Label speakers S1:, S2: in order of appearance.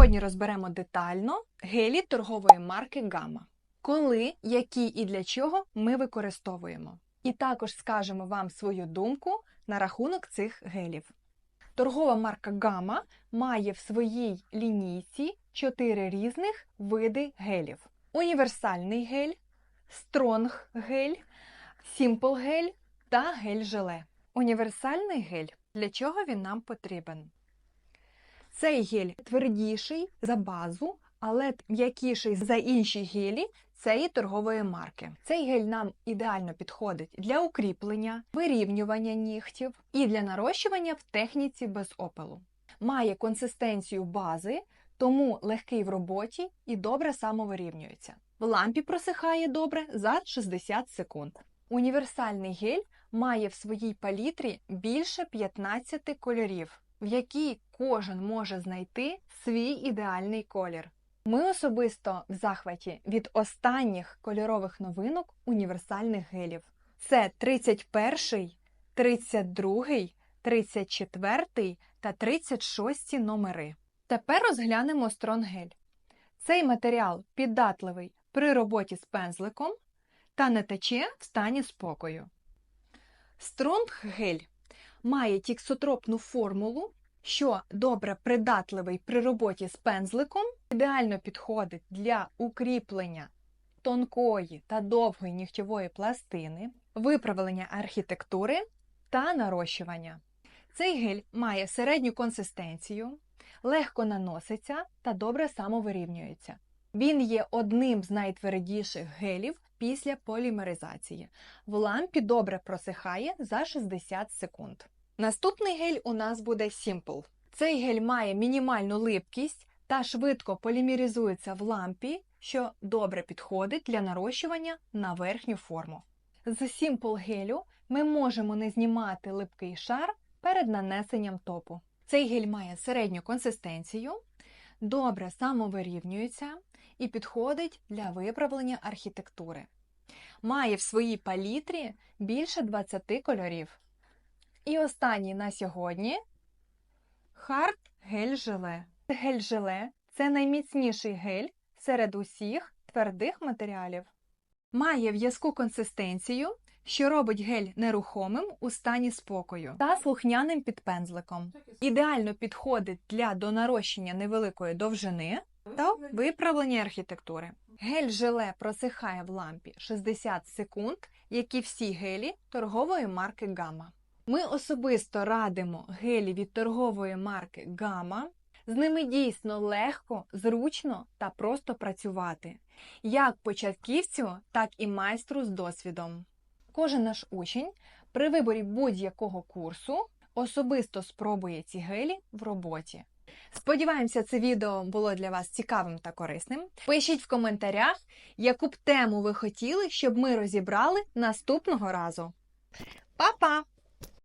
S1: Сьогодні розберемо детально гелі торгової марки Гама. Коли, які і для чого ми використовуємо. І також скажемо вам свою думку на рахунок цих гелів. Торгова марка Гама має в своїй лінійці чотири різних види гелів: універсальний гель, стронг гель, сімпл гель та гель-желе. Універсальний гель для чого він нам потрібен? Цей гель твердіший за базу, але м'якіший за інші гелі цієї торгової марки. Цей гель нам ідеально підходить для укріплення, вирівнювання нігтів і для нарощування в техніці без опелу. Має консистенцію бази, тому легкий в роботі і добре самовирівнюється. В лампі просихає добре за 60 секунд. Універсальний гель має в своїй палітрі більше 15 кольорів, в якій кожен може знайти свій ідеальний колір. Ми особисто в захваті від останніх кольорових новинок універсальних гелів. Це 31, 32, 34 та 36 номери. Тепер розглянемо стронгель. Цей матеріал піддатливий при роботі з пензликом та не тече в стані спокою. Стронг гель має тіксотропну формулу, що добре придатливий при роботі з пензликом, ідеально підходить для укріплення тонкої та довгої нігтєвої пластини, виправлення архітектури та нарощування. Цей гель має середню консистенцію, легко наноситься та добре самовирівнюється. Він є одним з найтвердіших гелів після полімеризації. В лампі добре просихає за 60 секунд. Наступний гель у нас буде Simple. Цей гель має мінімальну липкість та швидко полімеризується в лампі, що добре підходить для нарощування на верхню форму. З Simple гелю ми можемо не знімати липкий шар перед нанесенням топу. Цей гель має середню консистенцію, добре самовирівнюється і підходить для виправлення архітектури. Має в своїй палітрі більше 20 кольорів. І останній на сьогодні Хард гель-желе. Гель-желе це найміцніший гель серед усіх твердих матеріалів. Має в'язку консистенцію, що робить гель нерухомим у стані спокою та слухняним під пензликом. Ідеально підходить для донарощення невеликої довжини та виправлення архітектури. Гель-желе просихає в лампі 60 секунд, як і всі гелі торгової марки Гама. Ми особисто радимо гелі від торгової марки Гама. З ними дійсно легко, зручно та просто працювати, як початківцю, так і майстру з досвідом. Кожен наш учень при виборі будь-якого курсу особисто спробує ці гелі в роботі. Сподіваємося, це відео було для вас цікавим та корисним. Пишіть в коментарях, яку б тему ви хотіли, щоб ми розібрали наступного разу. Па-па!